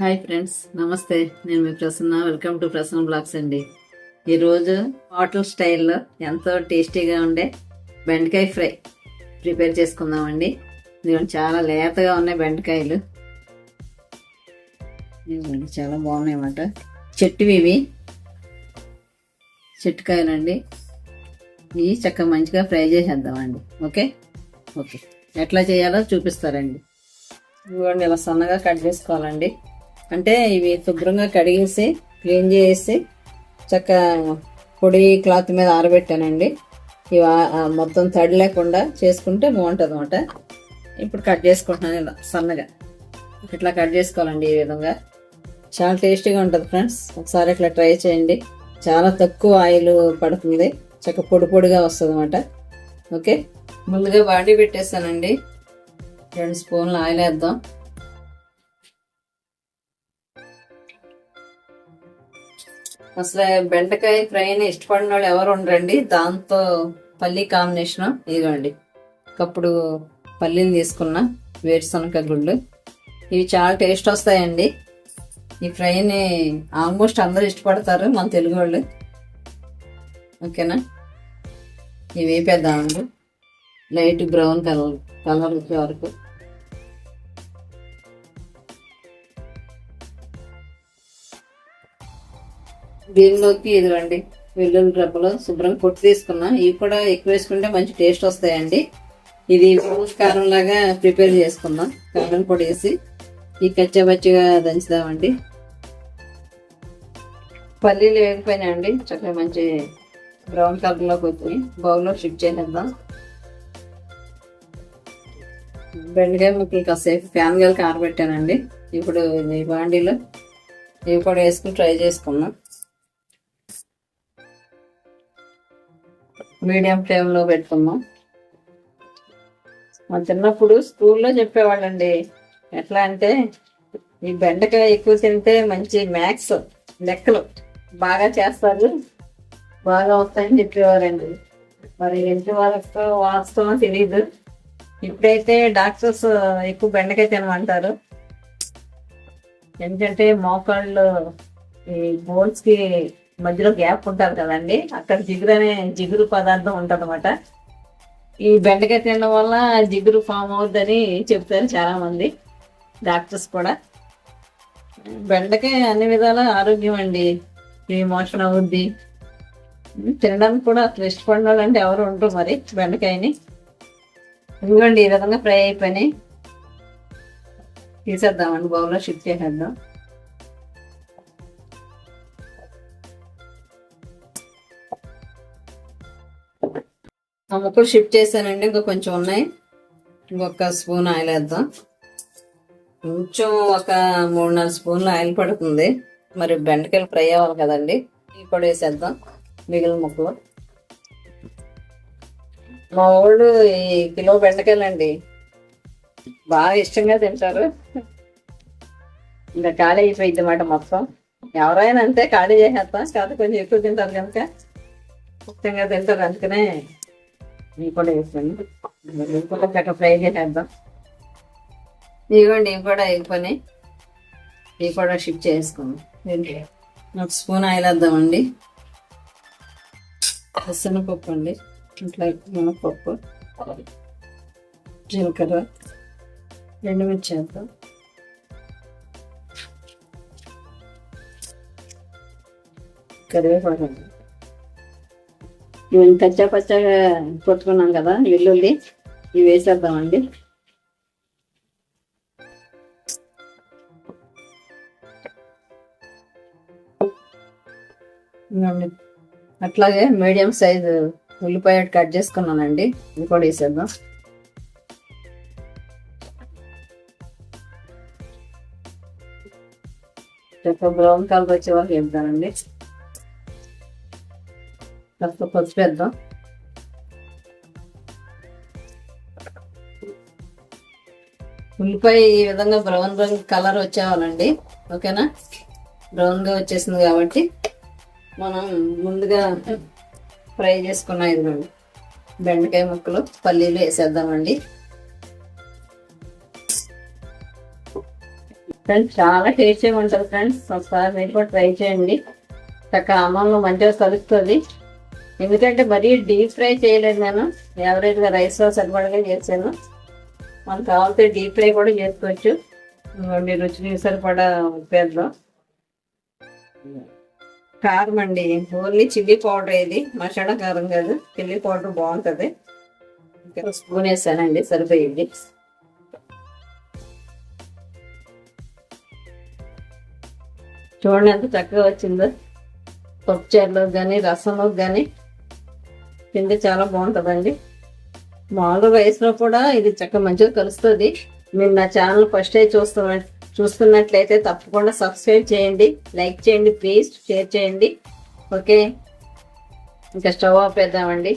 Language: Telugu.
హాయ్ ఫ్రెండ్స్ నమస్తే. నేను మీ Prasanna. Welcome to Prasanna blogs అండి. ఈరోజు హోటల్ స్టైల్లో ఎంతో టేస్టీగా ఉండే బెండకాయ ఫ్రై ప్రిపేర్ చేసుకుందామండి. ఇదిగోండి చాలా లేతగా ఉన్నాయి బెండకాయలు. చాలా బాగున్నాయి అన్నమాట చెట్టువి ఇవి. చెట్టుకాయలండి. ఇవి చక్కగా మంచిగా ఫ్రై చేసేద్దామండి. ఓకే? ఓకే. ఎట్లా చేయాలో చూపిస్తారండి. ఇవ్వండి ఇలా సన్నగా కట్ చేసుకోవాలండి. అంటే ఇవి శుభ్రంగా కడిగేసి క్లీన్ చేసి చక్క పొడి క్లాత్ మీద ఆరబెట్టానండి. ఇవి మొత్తం తడి లేకుండా చేసుకుంటే బాగుంటుంది అనమాట ఇప్పుడు కట్ చేసుకుంటున్నాను ఇలా సన్నగా. ఇట్లా కట్ చేసుకోవాలండి ఈ విధంగా. చాలా టేస్టీగా ఉంటుంది ఫ్రెండ్స్. ఒకసారి ఇట్లా ట్రై చేయండి. చాలా తక్కువ ఆయిల్ పడుతుంది. చక్క పొడి పొడిగా వస్తుంది అనమాట ఓకే? ముందుగా బాడీ పెట్టేస్తానండి. రెండు స్పూన్లు ఆయిల్ వేద్దాం అసలు బెండకాయ ఫ్రైని ఇష్టపడిన వాళ్ళు ఎవరు ఉండరండి. దాంతో పల్లి కాంబినేషన్ ఇదిగోండి. ఒకప్పుడు పల్లీని తీసుకున్న వేరుశనగ గుళ్ళు. ఇవి చాలా టేస్ట్ వస్తాయండి. ఈ ఫ్రైని ఆల్మోస్ట్ అందరూ ఇష్టపడతారు మన తెలుగు వాళ్ళు ఓకేనా? ఇవి వేపేద్దామండి. లైట్ బ్రౌన్ కలర్ కలర్ వచ్చే వరకు. దీనిలోకి ఇదిగోండి వెల్లుల్లి రబ్బలు శుభ్రంగా పొట్టు తీసుకున్నా. ఇవి కూడా ఎక్కువ వేసుకుంటే మంచి టేస్ట్ వస్తాయండి. ఇది పులుసు కారం లాగా ప్రిపేర్ చేసుకుందాం. కారం పొడి వేసి ఈ కచ్చబచ్చిగా దంచుదామండి. పల్లీలు వేగిపోయినాయండి. చక్కగా మంచి బ్రౌన్ కలర్లోకి వచ్చి బౌల్లో షిఫ్ట్ చేసేద్దాం. బెండకాయ ముక్కలు కాసేపు ఫ్యాన్ గల్ కారబెట్టానండి. ఇప్పుడు ఈ బాండీలో. ఇవి కూడా వేసుకుని ట్రై చేసుకున్నాం మీడియం ఫ్లేమ్లో పెట్టుకున్నాం మా చిన్నప్పుడు స్కూల్లో చెప్పేవాళ్ళండి ఎట్లా అంటే ఈ బెండకాయ ఎక్కువ తింటే మంచి మ్యాథ్స్ లెక్కలు బాగా చేస్తారు బాగా వస్తాయని చెప్పేవారండి. మరి ఎంత వరకు వాస్తవం తెలియదు ఇప్పుడైతే డాక్టర్స్ ఎక్కువ బెండకాయ తినమంటారు. ఎందుకంటే మోకాళ్ళు ఈ బోన్స్కి మధ్యలో గ్యాప్ ఉంటారు కదండి. అక్కడ జిగురు అనే జిగురు పదార్థం ఉంటదన్నమాట. ఈ బెండకాయ తినడం వల్ల జిగురు ఫామ్ అవుద్దని చెప్తారు చాలా మంది డాక్టర్స్ కూడా. బెండకాయ అన్ని విధాల ఆరోగ్యం అండి. ఈ మోషన్ అవుద్ది? తినడానికి కూడా అసలు ఇష్టపడిన వాళ్ళు అంటే ఎవరు ఉండరు మరి బెండకాయని. ఇదిగోండి ఈ విధంగా ఫ్రై అయిపోయినాయి. తీసేద్దామండి బౌల్లో షిఫ్ట్ చేసేద్దాం. ఆ షిఫ్ట్ చేశానండి ఇంకా కొంచెం ఉన్నాయి. ఇంకొక స్పూన్ ఆయిల్ వేద్దాం. కొంచెం ఒక మూడు నాలుగు స్పూన్లు ఆయిల్ పడుతుంది. మరి బెండకాయలు ఫ్రై అవ్వాలి కదండి ఈ కూడా వేసేద్దాం మిగిలిన ముక్కలు. మా వాళ్ళు ఈ కిలో బెండకాయలండి బాగా ఇష్టంగా తింటారు. ఇంకా ఖాళీ అయిపోయింది అన్నమాట మొత్తం. ఎవరైనా అంతే ఖాళీ చేసేస్తాం కాదు కొంచెం ఎక్కువ తింటారు కనుక ఇష్టంగా తింటారు అందుకనే ఇవి కూడా వేసాను ఇవి కూడా చక్కగా ఫ్రై చేసేద్దాం. ఇదిగోండి ఇవి కూడా అయిపోయినాయి. ఇవి కూడా షిఫ్ట్ చేసుకుందాం. ఏంటి? ఒక స్పూన్ ఆయిల్ వేద్దామండి. శనగపప్పు అండి. ఇట్లా మినపప్పు జీలకర్ర. ఎండుమిర్చి వేద్దాం. కరివేపాకు అండి ఇవన్నీ కచ్చా పచ్చగా కొట్టుకున్నాం కదా వెల్లుల్లి ఇవి వేసేద్దామండి. అట్లాగే మీడియం సైజు ఉల్లిపాయ కట్ చేసుకున్నానండి. ఇది కూడా వేసేద్దాం. చక్కగా బ్రౌన్ కలర్ వచ్చే వరకు వేద్దామండి కాస్త పసుపు వేద్దాం ఉల్లిపాయ ఈ విధంగా బ్రౌన్ రంగు కలర్ వచ్చేవాలండి. ఓకేనా? బ్రౌన్గా వచ్చేసింది కాబట్టి మనం ముందుగా ఫ్రై చేసుకున్న ఇది బెండకాయ ముక్కలు పల్లీలు వేసేద్దామండి. ఫ్రెండ్స్ చాలా టేస్టీగా ఉంటుంది ఫ్రెండ్స్. ఒకసారి మీరు కూడా ట్రై చేయండి. చక్కగా అమ్మంలో మంచిగా కలుస్తుంది ఎందుకంటే మరీ డీప్ ఫ్రై చేయలేదు నేను. యావరేజ్గా రైస్లో సరిపడగా చేశాను. మనకు కావాల్సిన డీప్ ఫ్రై కూడా చేసుకోవచ్చు. ఇదిగోండి రుచిని సరిపడా ఉప్పేద్దాం. కారం అండి ఓన్లీ చిల్లీ పౌడర్ ఇది. మసాలా కారం కాదు చిల్లీ పౌడర్ బాగుంటుంది. ఇంకా స్పూన్ వేసానండి సరిపోయింది. చూడండి ఎంత చక్కగా వచ్చిందో. పప్పు చారులోకి కానీ రసంలోకి కానీ తింటే చాలా బాగుంటుందండి. మామూలు రైస్లో కూడా ఇది చక్కగా మంచిగా కలుస్తుంది. మీరు నా ఛానల్ ఫస్ట్ టైం చూస్తున్న చూస్తున్నట్లయితే తప్పకుండా సబ్స్క్రైబ్ చేయండి. లైక్ చేయండి ప్లీజ్. షేర్ చేయండి. ఓకే. ఇంకా స్టవ్ ఆపేద్దామండి